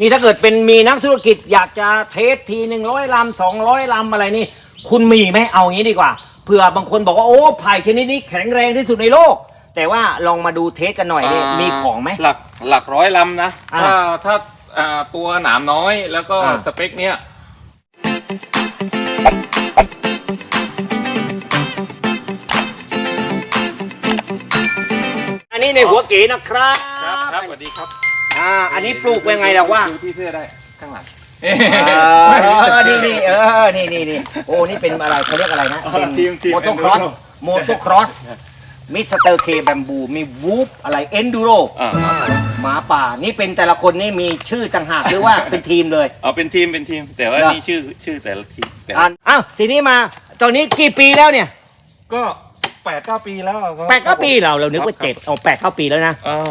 นี่ถ้าเกิดเป็นมีนักธุรกิจอยากจะเทสทีหนึ่งร้อยลำสองร้อยลำอะไรนี่ คุณมีไหมเอางี้ดีกว่าเผื่อบางคนบอกว่าโอ้ไผ่ชนิดนี้แข็งแรงที่สุดในโลก แต่ว่าลองมาดูเทสกันหน่อยดิามีของไหม หลักหลักร้อยลำนะ อ่าถ้าถ้าอ่าตัวหนามน้อยแล้วก็อ่า สเปคเนี้ยอันนี้ในหัวเก๋นะครับ ครับครับสวัสดีครับ อ่าอันนี้ปลูกเป็นไงล่ะว่าดูที่เสื้อได้ข้างหลังเออนี่นี่เออนี่นี่นี่โอ้นี่เป็นอะไรเขาเรียกอะไรนะเป็นทีมทีมโมโตครอสโมโตครอสมิสเตอร์เคแบมบูมีวูฟอะไรเอนดูโรอ่าหมาป่านี่เป็นแต่ละคนนี่มีชื่อต่างหากหรือว่าเป็นทีมเลยเอาเป็นทีมเป็นทีม แต่ว่าเหรอนี่ชื่อชื่อแต่ละทีมแต่ละอะอ้าวทีนี้มาตอนนี้กี่ปีแล้วเนี่ย ก็แปดเก้าปีแล้วครับแปดเก้าปีเราเรานึกว่าครับเจ็ดเอาแปดเก้าปีแล้วนะอ่า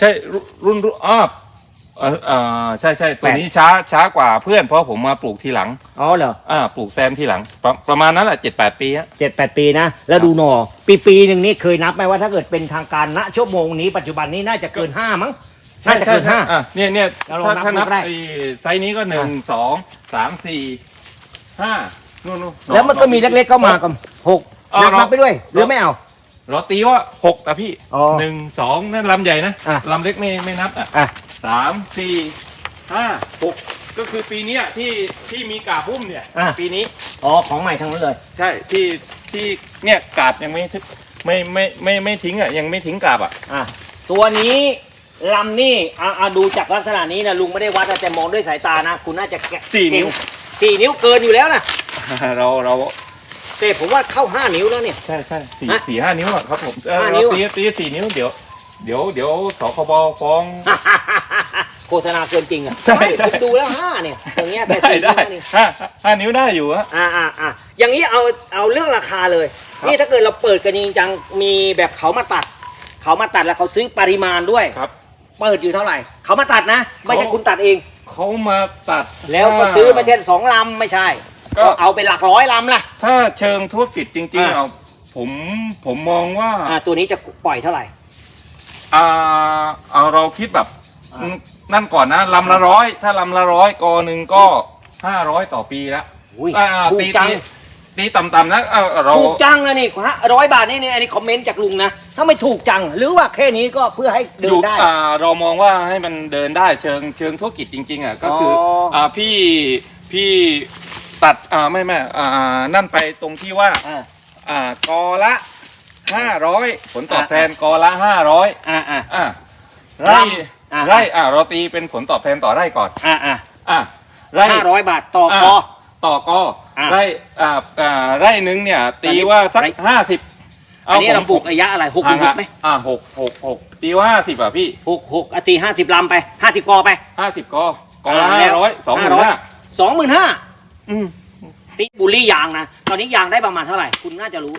ใช่รุ่นรุ่นรุ่นอ่าเอ่ออ่าใช่ใช่ตัวแปดนี้ช้าช้ากว่าเพื่อนเพราะผมมาปลูกทีหลังอ๋อเหรออ่าปลูกแซมทีหลัง ประประมาณนั้นแหละเจ็ดแปดปีฮะ เจ็ดแปดปีนะ แล้วดูหนอ ปีปีหนึ่งนี่เคยนับไหมว่าถ้าเกิดเป็นทางการณชั่วโมงนี้ปัจจุบันนี้น่าจะเกินห้ามั้งน่าจะเกินห้า อะเนี่ยเนี่ยเราลองถ้านับถ้านับดูก็ได้ ไอ้ไซส์นี้ก็หนึ่งสองสามสี่ห้านู่นนู่นแล้วมันก็มีเล็กๆเข้ามากับหกเอานับเรานับไปด้วยหรือไม่เอา เราตีว่าหกอะพี่อ๋อหนึ่งสองนั่นลำใหญ่นะอะลำเล็กไม่ไม่นับอะอะ สามสี่ห้าหกก็คือปีเนี้ยที่ที่มีกาบพุ่มเนี่ย อะ ปีนี้อ๋อของใหม่ทั้งนั้นเลย ใช่ที่ที่เนี่ยกาบยังไม่ทึกไม่ไม่ไม่ไม่ทิ้งอะยังไม่ทิ้งกาบอะอะตัวนี้ลำนี่เอาเอาดูจากลักษณะนี้นะลุงไม่ได้วัดนะแต่มองด้วยสายตานะ คุณน่าจะแกะสี่นิ้ว เก่งสี่นิ้วเกินอยู่แล้วนะ เราเรา แต่ผมว่าเข้าห้านิ้วแล้วเนี่ย ใช่ใช่สี่ฮะสี่ห้านิ้วอะครับผมเออห้าเรานิ้วตีตีสี่นิ้วเดี๋ยวเดี๋ยวเดี๋ยวสคบฟ้อง โฆษณาเกินจริงอะใช่ไม่ใช่ ผมดูแล้วห้าเนี่ยอย่างเงี้ยแต่ได้สี่นิ้ได้วนี่ห้าห้านิ้วได้อยู่ฮะ อ่าอ่าอ่าอย่างนี้เอาเอาเรื่องราคาเลย ครับ นี่ถ้าเกิดเราเปิดกันจริงจังมีแบบเขามาตัด เขามาตัดแล้วเขาซื้อปริมาณด้วย ครับ เปิดอยู่เท่าไหร่ เขามาตัดนะ ไม่ใช่เขา คุณตัดเอง เขามาตัดแล้วก็ซื้อไม่ใช่สองลำไม่ใช่ ก็ก็เอาเป็นหลักร้อยลำล่ะ ถ้าเชิงธุรกิจจริงๆอ่าเอาผมผมมองว่าอ่าตัวนี้จะปล่อยเท่าไหร่ อ่าเอาเราคิดแบบอ่านั่นก่อนนะลำละร้อยถ้าลำละร้อยกอหนึ่งก็ห้าร้อยต่อปีละอุ้ยอ่าถูกตีจังตีตีต่ำๆนะเอาเรา ถูกจังนะนี่ร้อยบาทนี่นี่อันนี้คอมเมนต์จากลุงนะถ้าไม่ถูกจัง หรือว่าแค่นี้ก็เพื่อให้เดิอนยู่ได้อ่าเรามองว่าให้มันเดินได้เชิงเชิงธุรกิจจริงๆอะก็คืออออ่าพี่พี่ ตัดอ่าไม่ไม่อ่านั่นไปตรงที่ว่า อ่า อ่ากอละห้าร้อยผลตอบแทนกอละห้าร้อยอ่าอ่า อ่าไร่อ่า ไร่อ่าเราตีเป็นผลตอบแทนต่อไร่ก่อนอ่าอ่าอ่าไร่ ห้าร้อยบาทต่ออ่ากอต่อกออ่าไร่อ่าอ่าไร่หนึงเนี่ย ตีว่าสักไร่ ห้าสิบอันนี้เราปลูกระยะอะไรหกหรือหกไหมอ่าหกหกหกตีว่าห้าสิบอะพี่หกหกอาตีห้าสิบลำไปห้าสิบกอไป ห้าสิบกอกอละอ่าห้าร้อยสองหมื่นห้า สองหมื่นห้า อืมตีบุลลี่ยางนะตอนนี้ยางได้ประมาณเท่าไหร่ คุณน่าจะรู้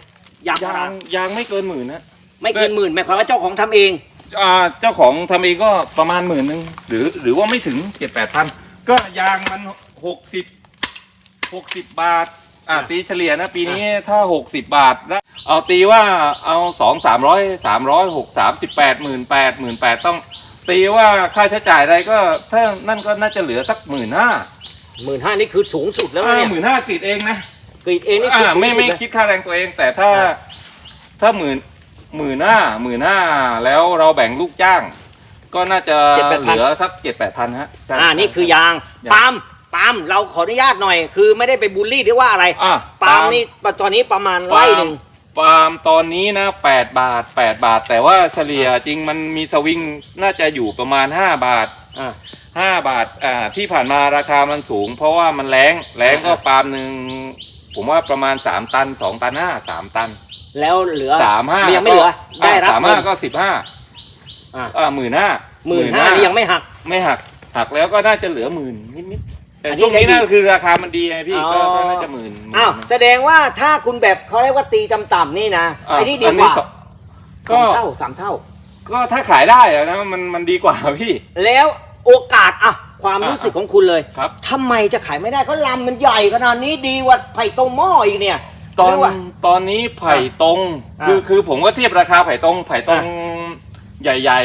ยางพายารงยางไม่เกินหมื่นนะ ไม่เกินหมื่นหมายความว่าเจ้าของทำเอง อ่าเจ้าของทำเองก็ประมาณหมื่นหนึ่งหรือหรือว่าไม่ถึงเจ็ดแปดพันก็ยางมันหกสิบหกสิบบาทอ่าอะตีเฉลี่ยนะ ปีนี้ถ้าหกสิบบาทนะเอาตีว่าเอาสองสามร้อยสามร้อยหกสามสิบแปดหมื่นแปดหมื่นแปดต้อง ตีว่าค่าใช้จ่ายอะไรก็ถ้านั่นก็น่าจะเหลือสักหมื่นห้า หมื่นห้านี่คือสูงสุดแล้วเนี่ยหมื่นห้ากรีดเองนะกรีดเองนี่คือไม่ไม่คิดค่าแรงตัวเอง แต่ถ้าถ้าหมื่นหมื่นห้าหมื่นห้าแล้วเราแบ่งลูกจ้าง ก็น่าจะเหลือสักเจ็ดแปดพันฮะอ่านี่คือยาง ปาล์มปาล์มเราขออนุญาตหน่อย คือไม่ได้ไปบูลลี่หรือว่าอะไรปาล์มนี่ตอนนี้ประมาณไร่หนึ่ง ปาล์มตอนนี้นะ8บาท 8 บาท แต่ว่าเฉลี่ยจริงมันมีสวิงน่าจะอยู่ประมาณ 5 บาทอะ ห้าบาทอ่าที่ผ่านมาราคามันสูง เพราะว่ามันแรงแรงก็ปาล์มหนึ่งผมว่าประมาณสามตันสองตันห้าสามตัน แล้วเหลือ3 5ยังไม่เหลือ ได้รับสามห้าก็สิบห้าอ่าหมื่นห้าหมื่นห้านี่ยังไม่หัก ไม่หัก หักแล้วก็น่าจะเหลือหมื่นนิดนิดแต่ช่วงนี้น่าคือราคามันดีไงพี่ก็น่าจะหมื่นอ้าวแสดงว่าถ้าคุณแบบเขาเรียกว่าตีต่ำๆนี่นะไอ้ที่ดีกว่าสองเท่าสามเท่า ก็ถ้าขายได้นะมันมันดีกว่าพี่ แล้ว โอกาสอะความอะรู้สึกของคุณเลยครับ ทำไมจะขายไม่ได้ก็ลำมันใหญ่ขนาดนี้ดีกว่าไผ่ตรงหม้ออีกเนี่ยตอนเรียกว่า ตอนนี้ไผ่ตรง อะคือคือผมก็เทียบราคาไผ่ตรงไผ่ตรงใหญ่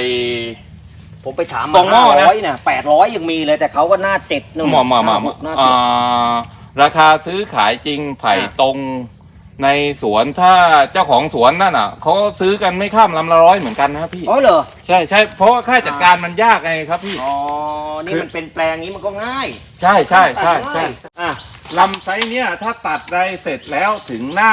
ๆผมไปถามตรงหม้อนะ ร้อยเนี่ยแปดร้อยยังมีเลยแต่เขาก็หน้าเจ็ดนู่นหมามามาหมาหน้าอ่เจ็ดาราคาซื้อขายจริงไผ่อ่าตรง ในสวนถ้าเจ้าของสวนนั่นอะเขาซื้อกันไม่ข้ามลำละร้อยเหมือนกันนะครับพี่ อ๋อเหรอ ใช่ใช่เพราะว่าค่าจัดการมันยากไงครับพี่ อ๋อ นี่คือมันเป็นแปลงนี้มันก็ง่ายใช่ใช่ใช่ใช่อะลำไซส์เนี่ยถ้าตัดไรเสร็จแล้วถึงหน้า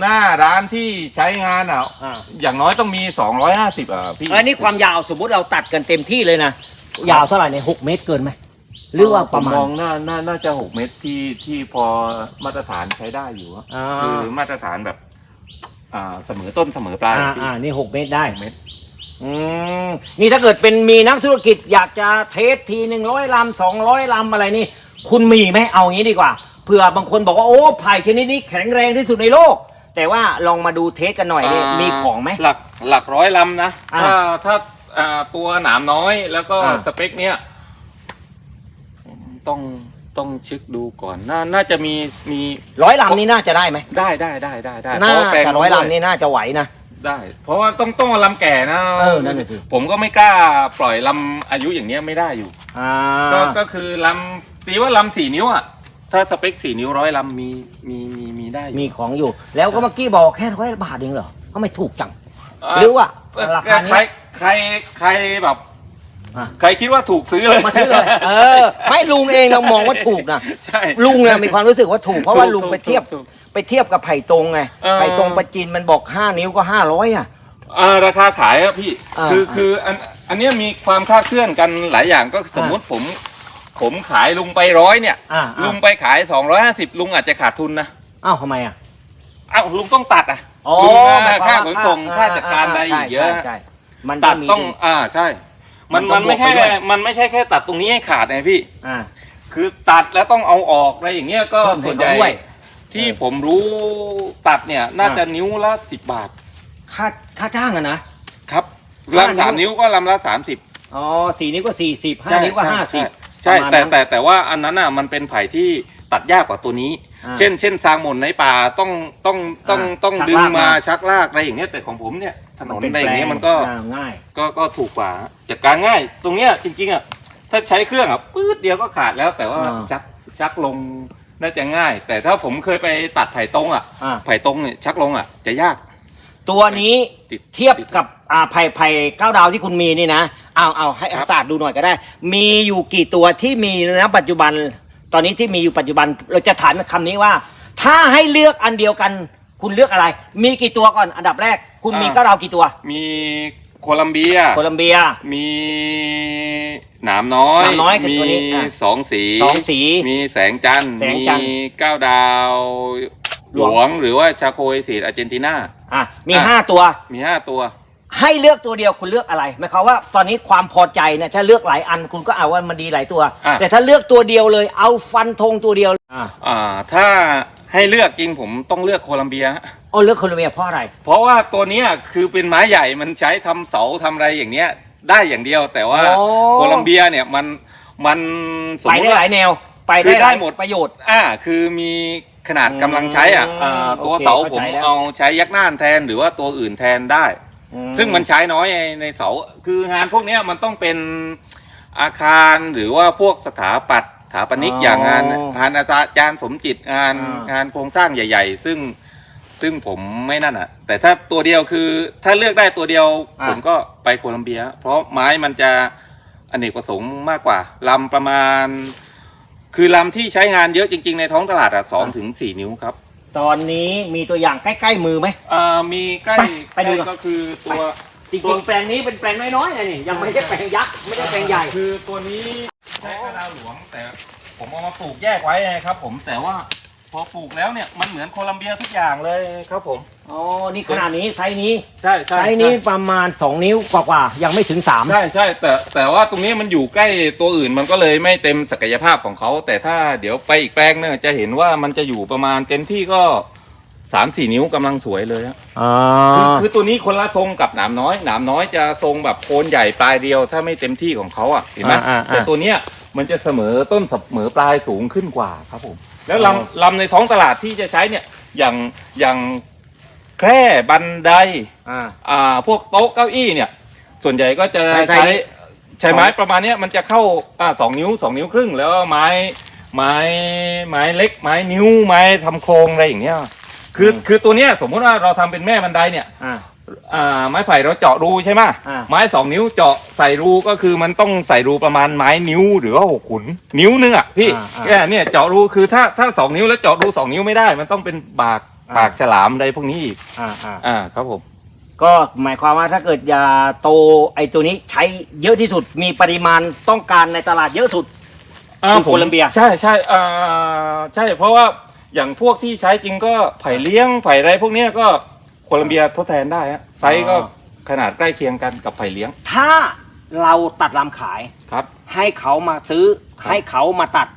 หน้าร้านที่ใช้งานอะอะอย่างน้อยต้องมี 250อะพี่ อันนี้ความยาวสมมุติเราตัดกันเต็มที่เลยนะ ยาวเท่าไหร่เนี่ยหกเมตรเกินไหม หรือว่าประมาผณมองน่าน่าน่าจะ6เมตรที่ที่พอมาตรฐานใช้ได้อยู่อะอ่าคือมาตรฐานแบบอ่าเสมอต้นเสมอปลายอ่าพี่อ่านี่หกเมตรได้เมตรอืมนี่ถ้าเกิดเป็นมีนักธุรกิจอยากจะเทสทีหนึ่งร้อยลำสองร้อยลำอะไรนี่ คุณมีไหมเอางี้ดีกว่าเผื่อบางคนบอกว่าโอ้ไผ่ชนิดนี้แข็งแรงที่สุดในโลก แต่ว่าลองมาดูเทสกันหน่อยนี่ามีของไหม หลักหลักร้อยลำนะ อ่าถ้าถ้าอ่าตัวหนามน้อยแล้วก็อ่า สเปคเนี้ย ต้องต้องเช็คดูก่อนน่าน่าจะมีมีร้อยลำนี่น่าจะได้ไหมได้ได้ได้ได้ได้น่าเพราะว่าแปลงจะร้อยด้วยลำนี่น่าจะไหวนะ ได้ เพราะว่าต้องต้องเอาลำแก่นะเออนั่นน่ะสิ ผมก็ไม่กล้าปล่อยลำอายุอย่างเนี้ยไม่ได้อยู่ อ่าก็ก็คือลำตีว่าลำสี่นิ้วอะ ถ้าสเปคสี่นิ้วร้อยลำมีมีมีมีได้อยู่มีของอยู่ แล้วก็เมื่อกี้บอกแค่ร้อยบาทเองเหรอก็ไม่ถูกจังาหรือว่าเอ่อราคานี้ ใครใครใครแบบอะ ใครคิดว่าถูกซื้อเลยมาซื้อเลยเออไม่ลุงเองเรามองว่าถูกนะใช่ลุงเนี่ยมีความรู้สึกว่าถูกเพราะว่าถูกลุงถูกไปเทียบถูกไปเทียบกับไผ่ตรงไงเออไผ่ตรงประจินมันบอก 5 นิ้วก็ 500 อะอ่าราคาขายอะพี่อ่าคืออ่าคืออันอันเนี้ยมีความคลาดเคลื่อนกันหลายอย่างก็สมมุติผม ผมขายลุงไปร้อยเนี่ยอ่าลุอ่างไปขาย 250 ลุงอาจจะขาดทุนนะอ้าวทำไมอะอ้าวลุงต้องตัดอะอ๋อลุงหมายค่าควมขว่นส่งค่าจัดการอะไรอีกเยอะใช่ใช่มันตัดมีต้องดึอ่าใช่ มันมัมันนต้องไม่ใช่บวกไปด้วยมันไม่ใช่แค่ตัดตรงนี้ให้ขาดไงพี่ อ่า คือตัดแล้วต้องเอาออกอะไรอย่างเงี้ยก็เพิ่มส่วนให้ใหญ่เขาด้วย ที่เออผมรู้ตัดเนี่ยน่าอ่าจะนิ้วละสิบบาทค่าค่าจ้างอะนะ ครับห้าลำสามนิ้วนิ้วก็ลำละสามสิบอ๋อสี่นิ้วก็สี่สิบห้านิ้วก็ห้าสิบใช่ประมาณแต่นั้นแต่แต่ว่าอันนั้นอะมันเป็นไผ่ที่ ตัดยากกว่าตัวนี้ อ่า เช่น เช่นซางหม่นในป่าต้องต้องต้องอ่าต้องชักดึงลากมามา ชักลากอะไรอย่างเงี้ยแต่ของผมเนี่ยถนนเป็อะไรอย่างเงี้ยมันก็ อ่าง่าย ก็ก็ถูกกว่าจัดการง่าย ตรงเนี้ยจริงๆอะถ้าใช้เครื่องอะปื๊ดเดียวก็ขาดแล้ว แต่ว่าอ่า ชักชักลงน่าจะง่าย แต่ถ้าผมเคยไปตัดไผ่ตรงอะอ่าไผ่ตรงเนี่ยชักลงอะจะยาก ตัวนี้ติดเทียบกับอ่าไผ่ไผ่เก้าดาวที่คุณมีนี่นะเอาเอาให้ครับศาสตร์ดูหน่อยก็ได้ มีอยู่กี่ตัวที่มีณปัจจุบัน ตอนนี้ที่มีอยู่ปัจจุบันเราจะถามคำนี้ว่า ถ้าให้เลือกอันเดียวกัน คุณเลือกอะไร มีกี่ตัวก่อนอันดับแรก คุณมีเก้าดาวกี่ตัว มีโคลัมเบีย โคลัมเบีย มีหนามน้อย หนามน้อยคือมีตัวนี้อะสองสี สองสีมีแสงจันทร์ แสงมีจันทร์เก้าดาวหหลลวง วงหรือว่าชาโคยสีอาร์เจนตินา อะมีอะ ห้าตัว มีห้าตัว ให้เลือกตัวเดียวคุณเลือกอะไรหมายความว่าตอนนี้ความพอใจเนี่ยถ้าเลือกหลายอันคุณก็เอาว่ามันดีหลายตัว อะ แต่ถ้าเลือกตัวเดียวเลย เอาฟันธงตัวเดียวอ่าอ่าถ้าให้เลือกจริงผมต้องเลือกโคลัมเบียเอาเลือกโคลัมเบียเพราะอะไร เพราะว่าตัวเนี้ยคือเป็นไม้ใหญ่มันใช้ทำเสาทำอะไรอย่างเนี้ยได้อย่างเดียว แต่ว่าโอ้ โคลัมเบียเนี่ยมันมันสมไปมติได้หว่า ลายแนว ไปคืได้อได้ลายหมด ประโยชน์ อ่าคือมีขนาดกำลังใช้อะอืมอ่าตัวโอเคเสาเข้าผมใจแล้ว เอาใช้ยักษ์น่านแทนหรือว่าตัวอื่นแทนได้ ซึ่งมันใช้น้อยในในเสา คืองานพวกเนี้ยมันต้องเป็นอาคารหรือว่าพวกสถาปัตย์สถาปนิกอย่างงานงานอาจารย์สมจิตงานงานโครงสร้างใหญ่ ๆ ซึ่งซึ่งผมไม่นั่นอะ แต่ถ้าตัวเดียวคือถ้าเลือกได้ตัวเดียวผมก็ไปโคลัมเบีย เพราะไม้มันจะอเนกประสงค์มากกว่าลำประมาณ คือลำที่ใช้งานเยอะจริง ๆ ในท้องตลาดอะสองถึงสี่นิ้วครับ ตอนนี้มีตัวอย่างใกล้ๆมือไหม อ่ามีใกล้ไปไปดูใกล้ก็คือตัวจริงๆแปลงนี้เป็นแปลงน้อยๆนะนี่ยังไม่ใช่แปลงยักษ์ไม่ได้แปลงใหญ่ คือตัวนี้ใช้กระดาวหลวงแต่ผมเอามาปลูกแยกไว้ไงครับ ผมแต่ว่าพ อปลูกแล้วเนี่ยมันเหมือนโคลัมเบียทุกอย่างเลยครับผม อ๋อ นี่ขนาดนี้ไซส์นี้ใช่ไซส์นี้ประมาณ 2 นิ้วกว่าๆยังไม่ถึง 3 ใช่ใช่แต่แต่ว่าตรงนี้มันอยู่ใกล้ตัวอื่นมันก็เลยไม่เต็มศักยภาพของเขา แต่ถ้าเดี๋ยวไปอีกแปลงเนี่ยจะเห็นว่ามันจะอยู่ประมาณเต็มที่ก็สามสี่นิ้วกำลังสวยเลยฮะอ๋อคือคือตัวนี้คนละทรงกับหนามน้อยหนามน้อยจะทรงแบบโคนใหญ่ปลายเดียว ถ้าไม่เต็มที่ของเขาอะเห็นไหมอ่าอ่าอ่าแต่ตัวเนี้ยมันจะเสมอต้นเสมอปลายสูงขึ้นกว่าครับผม แล้วอ๋อลำลำในท้องตลาดที่จะใช้เนี่ยอย่างอย่างแคร่บันไดอ่า อ่าพวกโต๊ะเก้าอี้เนี่ย ส่วนใหญ่ก็จะใช้ไซส์ใช้นี้ใช้ไม้ประมาณเนี้ยมันจะเข้าอ่าสองนิ้วสองนิ้วครึ่งแล้วไม้ไม้ไม้เล็กไม้นิ้วไม้ทำโครงอะไรอย่างเงี้ย คืออืมคือตัวเนี้ยสมมุติว่าเราทำเป็นแม่บันไดเนี่ยอ่า อ่าไม้ไผ่เราเจาะรูใช่ไหมอ่า ไม้สองนิ้วเจาะใส่รูก็คือมันต้องใส่รูประมาณไม้นิ้วหรือว่าหกขุนนิ้วนึงอะพี่อ่าอ่าแค่เนี่ยเจาะรูคือถ้าถ้าสองนิ้วแล้วเจาะรูสองนิ้วไม่ได้ มันต้องเป็นบากอ่า ปากฉลามอะไรพวกนี้อีกอ่าอ่าอ่าครับผมก็หมายความว่าถ้าเกิดยาโตไอตัวนี้ใช้เยอะที่สุดมีปริมาณต้องการในตลาดเยอะสุด อ่าคือผมโคลัมเบีย ใช่ใช่อ่าใช่เพราะว่า อย่างพวกที่ใช้จริงก็ไผ่เลี้ยงไผ่อะไรพวกเนี้ยก็โคลัมเบียทดแทนได้ฮะไซส์ก็ขนาดใกล้เคียงกันกับไผ่เลี้ยงถ้าเราตัดลำขายครับ ให้เขามาซื้อครับให้เขามาตัด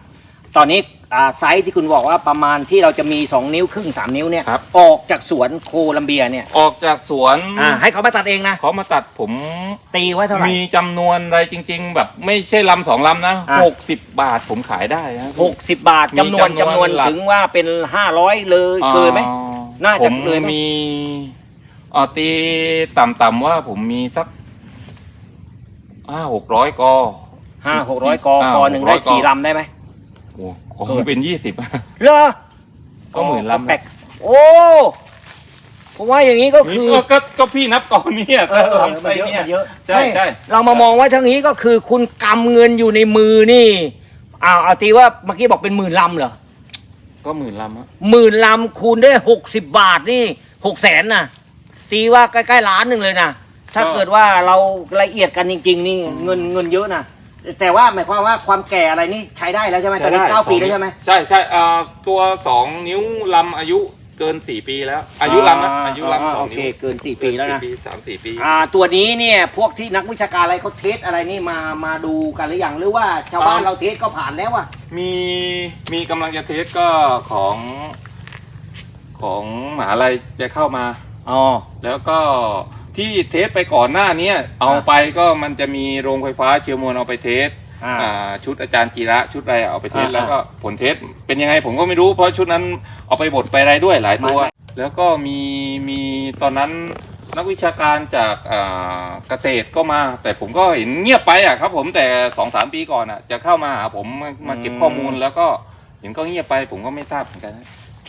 ตอนนี้ อ่าไซส์ที่คุณบอกว่าประมาณที่เราจะมี 2 นิ้วครึ่ง 3 นิ้วเนี่ย ครับ ออกจากสวนโคลัมเบียเนี่ยออกจากสวนอ่าให้เขามาตัดเองนะ เขามาตัดผมตีไว้เท่าไหร่ มีจำนวนอะไรจริง ๆ แบบไม่ใช่ลำสองลำนะอะ หกสิบบาทผมขายได้นะหกสิบบาทมีจำนวนจำจำนนววนนหลัก ถึงว่าเป็น 500 เลยเกินไหม อ่น่าจะผมเกินไหม มีอ๋อตีต่ำๆว่าผมมีสักห้าหกร้อยกอ ห้าหกร้อยกออ่ากอหนึ่งได้600กอ สี่ลำได้ไหม โอ้คงเป็นยี่สิบ เหรอก็หมื่นลำ แปลกโอ้ผมว่าอย่างนี้ก็คือก็ก็ก็พี่นับก่อนเนี่ยเออเออลำมันไส้เยอะเนี่ยมันเยอะใช่ใช่เรามามองว่าทั้งนี้ก็คือคุณกำเงินอยู่ในมือนี่อ้าวเอาตีว่าเมื่อกี้บอกเป็นหมื่นลำเหรอก็หมื่นลำอะหมื่นลำคูณด้วยหกสิบบาทนี่หกแสนนะตีว่าใกล้ๆล้านหนึ่งเลยนะถ้าเกิดว่าเราละเอียดกันจริง ๆ นี่เงินเงินเยอะนะ แต่ว่าหมายความว่าความแก่อะไรนี่ใช้ได้แล้วใช่ไหมตอนนี้เก้าปีแล้วใช่ไหม ใช่ใช่เอ่อตัวสองนิ้วลำอายุเกินสี่ปีแล้ว อายุลำอะอายุลำสองโอเคนิ้วเกินสี่ปีแล้วนะสี่ปีสามสี่ปี อ่าตัวนี้เนี่ยพวกที่นักวิชาการอะไรเขาเทสอะไรนี่มามาดูกันหรือยังหรือว่าชาวบ้านอ่า เราเทสก็ผ่านแล้วอะมีมีกำลังจะเทสก็ของของมหาลัยจะเข้ามา อ๋อแล้วก็ ที่เทสไปก่อนหน้าเนี้ยเอาไปก็มันจะมีโรงไฟฟ้าเชียร์มวลเอาไปเทสอ่า อ่าชุดอาจารย์จีระชุดอะไรเอาไปเทสอ่าแล้วก็ผลเทสเป็นยังไงผมก็ไม่รู้ เพราะชุดนั้นเอาไปบดไปอะไรด้วยหลายตัวไม่แล้วก็มีมีตอนนั้นนักวิชาการจากอ่าเกษตรก็มา แต่ผมก็เห็นเงียบไปอะครับ ผมแต่สองสามปีก่อนอะ จะเข้ามาหาผมมามาเก็บข้อมูลแล้วก็เห็นก็เงียบไป ผมก็ไม่ทราบเหมือนกัน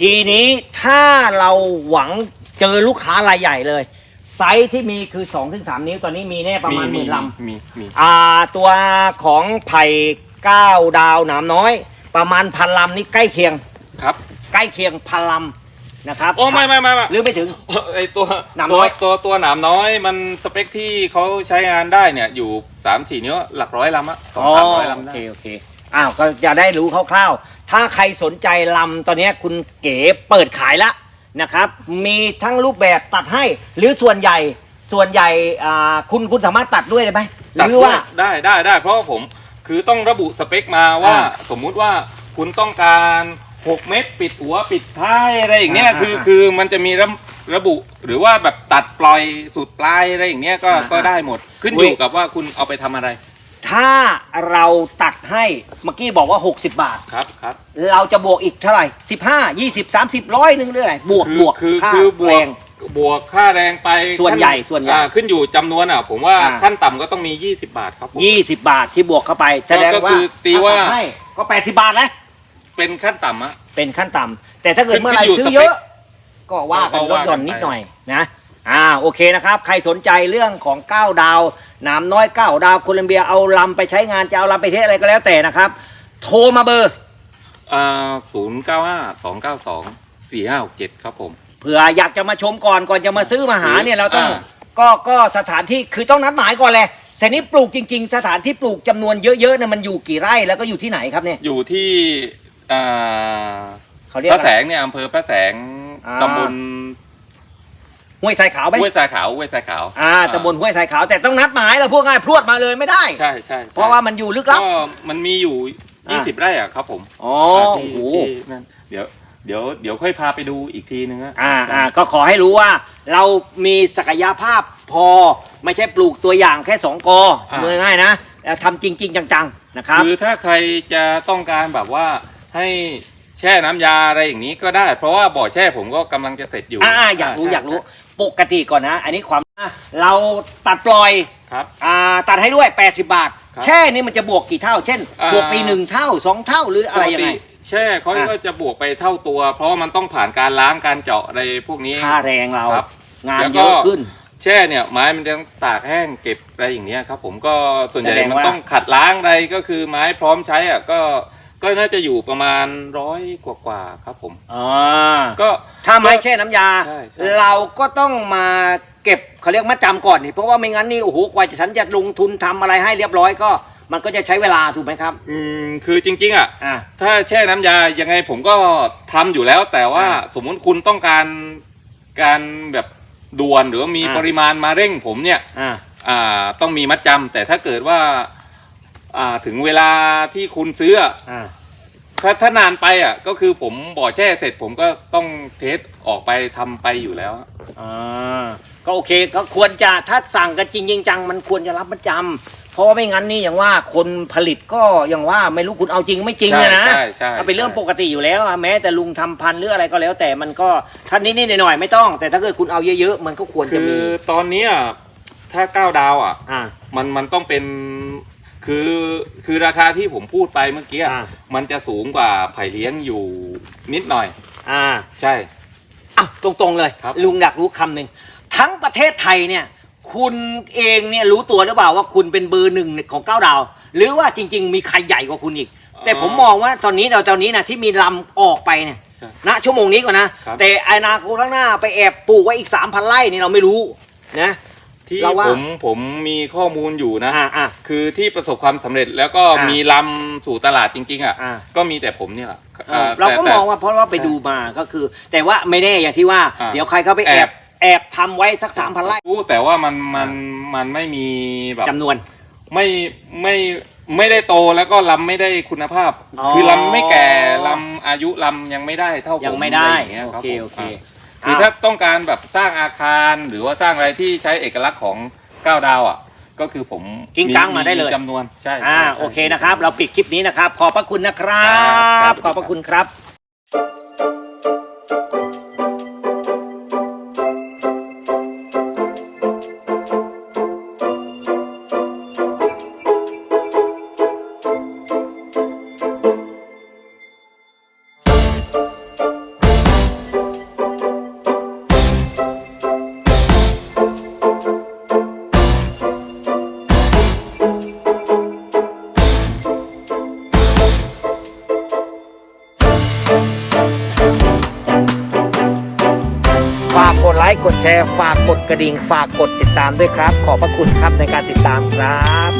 ทีนี้ถ้าเราหวังเจอลูกค้ารายใหญ่เลย ไซส์ที่มีคือ2-3ถึงนิ้วตอนนี้มีแน่ประมาณหมื่นลมีมีำอ่าตัวของไผ่ก้าวดาวหนามน้อย ประมาณพันลำนี่ใกล้เคียง ครับใกล้เคียงพันลำนะครับโอ้ไม่ไม่ไม่ไม่หรือไม่ถึง ไอตัวหนามน้อย ตัวตัวตัวหนามน้อยมันสเปคที่เขาใช้งานได้เนี่ยอยู่สามสี่นิ้วหลักร้อยลำอะสองสามร้อยลำโอได้ เคโอเคอ้าวก็จะได้รู้คร่าวๆ ถ้าใครสนใจลำตอนนี้คุณเก๋เปิดขายละ นะครับ มีทั้งรูปแบบตัดให้ หรือส่วนใหญ่ส่วนใหญ่อ่าคุณคุณสามารถตัดด้วยได้ไหมหตัดรือว่าได้ได้ได้เพราะว่าผมคือต้องระบุสเปคมาว่าอ่าสมมุติว่าคุณต้องการ 6 เม็ดปิดหัวปิดท้ายอะไรอย่างเนี้ยอ่าคืออ่าคือมันจะมีระระบุหรือว่าแบบตัดปล่อยสุดปลายอะไรอย่างเนี้ยก็อ่าก็ได้หมดขึ้นอุ๊อยยู่กับว่าคุณเอาไปทำอะไร ถ้าเราตัดให้เมื่อกี้บอกว่า 60 บาท ครับครับเราจะบวกอีกเท่าไหร่ 15 20 30ร้อยหนึ่งเรื่อยบวกคืบวกคือค่าคือบวแรกง บวกค่าแรงไปส่วนใหญ่ขั้ส่วนใหญ่อ่าขึ้นอยู่จำนวนอะ ผมว่าอ่า ขั้นต่ำก็ต้องมี 20 บาทครับผม 20 บาทที่บวกเข้าไปแสดงก็ว่าคือตีว่า ถ้ตัดให้ก็ 80 บาทแล้วเป็นขั้นต่ำอะเป็นขั้นต่ำแต่ถ้าเกิดขึ้นเมื่อไหรขึ้นอยู่ซื้สอเปคเยอะ ก็ว่ากันก็ลดว่าหย่อนกันนิดไปหน่อยนะ อ่าโอเคนะครับ ใครสนใจเรื่องของก้าวดาวหนามน้อยก้าวดาวโคลัมเบียเอาลำไปใช้งานจะเอาลำไปเทสอะไรก็แล้วแต่นะครับ โทรมาเบอร์อ่าศูนย์เก้าห้าสองเก้าสองสี่ห้าหกเจ็ดครับผมเผื่ออยากจะมาชมก่อนก่อนจะมาซื้อมาหาเนี่ยเราต้องอ่าก็ก็สถานที่คือต้องนัดหมายก่อนแหละแต่นี้ปลูกจริง ๆ สถานที่ปลูกจำนวนเยอะๆเนี่ยมันอยู่กี่ไร่แล้วก็อยู่ที่ไหนครับเนี่ยอยู่ที่อ่าเขาเรียกพระอะแสไรงเนี่ยอำเภอพระแสงอ่าตำบล ห้วยทรายขาวไหมห้วยทรายขาวห้วยทรายขาวอ่าตำบลห้วยทรายขาวแต่ต้องนัดหมายเราพวกง่ายพรวดมาเลยไม่ได้ ใช่ใช่ใช่เพราะว่ามันอยู่ลึกลับก็มันมีอยู่อ่ายี่สิบไร่อะครับผมอ๋ออ่าโอ้ที่โหที่นั่นเดี๋ยวเดี๋ยวเดี๋ยวค่อยพาไปดูอีกทีนึงอะอ่าอ่าก็ขอให้รู้ว่า เรามีศักยภาพพอไม่ใช่ปลูกตัวอย่างแค่สองกอเมือง่ายนะแต่ทำจริง ๆ จังๆนะครับคือถ้าใครจะต้องการแบบว่าให้แช่น้ำยาอะไรอย่างนี้ก็ได้ เพราะว่าบ่อแช่ผมก็กำลังจะเสร็จอยู่อ่าอยากรู้ใช่อยากรู้ ปกติก่อนนะ อันนี้ความเราตัดปล่อยครับ อ่าตัดให้ด้วย 80 บาท ครับแช่นี่มันจะบวกกี่เท่า เช่น อ่า บวกไปหนึ่งเท่าสองเท่าหรืออะไรยังไง ปกติแช่เขาอะ ก็จะบวกไปเท่าตัว เพราะว่ามันต้องผ่านการล้างการเจาะอะไรพวกนี้ ค่าแรงเรา ครับงานแล้วก็ เยอะขึ้น แช่เนี่ยไม้มันจะต้องตากแห้งเก็บอะไรอย่างเนี้ยครับ ผมก็ส่วนใหญ่แสดงมันว่า ต้องขัดล้างอะไรก็คือไม้พร้อมใช้อะก็ ก็น่าจะอยู่ประมาณร้อยกว่าๆครับผม อ่าก็ ถ้าไม้แช่น้ำยา ใช่ใช่ เราก็ต้องมาเก็บเขาเรียกมัดจำก่อนนี่เพราะว่าไม่งั้นนี่โอ้โหกว่าจะฉันจะลงทุนทำอะไรให้เรียบร้อยก็ มันก็จะใช้เวลาถูกไหมครับ อืมคือจริงๆอะ อ่า ถ้าแช่น้ำยายังไงผมก็ทำอยู่แล้ว แต่ว่าอ่าสมมุติคุณต้องการการแบบด่วนหรือว่ามีอ่า ปริมาณมาเร่งผมเนี่ยอ่า อ่าต้องมีมัดจำแต่ถ้าเกิดว่า อ่าถึงเวลาที่คุณซื้ออะอ่า ถ้าถ้านานไปอะ ก็คือผมบ่อแช่เสร็จผมก็ต้องเทสออกไปทำไปอยู่แล้ว อ่าก็โอเคก็ควรจะถ้าสั่งกันจริงจริงจังมันควรจะรับประจำเพราะว่าไม่งั้นนี่อย่างว่าคนผลิตก็อย่างว่าไม่รู้คุณเอาจริงไม่จริงอะนะใช่ใช่ก็เป็นเรื่องใช่ปกติอยู่แล้วอะแม้แต่ลุงทำพันธุ์หรืออะไรก็แล้ว แต่มันก็ท่านนิดๆหน่อยๆไม่ต้อง แต่ถ้าเกิดคุณเอาเยอะๆมันก็ควรจะคืมีอตอนเนี้ยถ้าเก้าดาวอะ อ่า มันมันต้องเป็น คือคือราคาที่ผมพูดไปเมื่อกี้อะอ่า มันจะสูงกว่าไผ่เลี้ยงอยู่นิดหน่อย อ่าใช่อะตรงๆเลย ครับ ลุงอยากรู้คำหนึ่งทั้งประเทศไทยเนี่ย คุณเองเนี่ยรู้ตัวหรือเปล่าว่าคุณเป็นเบอร์หนึ่งของเก้าดาว หรือว่าจริง ๆ มีใครใหญ่กว่าคุณอีก แต่ผมมองว่าตอนนี้เราตอนนี้นะที่มีลำออกไปเนี่ยใช่ณชั่วโมงนี้ก่อนนะ ครับ แต่อนาคตข้างหน้าไปแอบปลูกไว้อีก 3,000ไร่นี่เราไม่รู้นะ ที่เราว่าผมผมมีข้อมูลอยู่นะอ่าอ่าคือที่ประสบความสำเร็จแล้วก็อ่ามีมีลำสู่ตลาดจริง ๆ อะ อ่าก็มีแต่ผมเนี่ยแหละเอออ่เราก็แต่ มองว่าเพราะว่าไปดูมาก็คือ แต่ว่าไม่แน่อย่างที่ว่า อ่าเดี๋ยวใครเขาไปแอแอบบ แอบทำไว้สัก3,000ไร่รู้แต่ว่ามันมันมันไม่มีแบบ จำนวน ไม่ไม่ไม่ได้โตแล้วก็ลำไม่ได้คุณภาพ อ๋อ คือลำไม่แก่ลำอายุลำยังไม่ได้เท่าผมยังไม่ได้อะรอย่างเงี้ยโอครับเคผมโอเค อะ คือถ้าต้องการแบบสร้างอาคารหรือว่าสร้างอะไรที่ใช้เอกลักษณ์ของก้าวดาวอะ ก็คือผมกิ้งกังมาได้เลยจำนวนใช่อ่าใช่ใช่โอเคนะครับ เราปิดคลิปนี้นะครับ ขอบพระคุณนะครับครับขอบพระคุณครับ ฝากกดกระดิ่งฝากกดติดตามด้วยครับ ขอบพระคุณครับในการติดตามครับ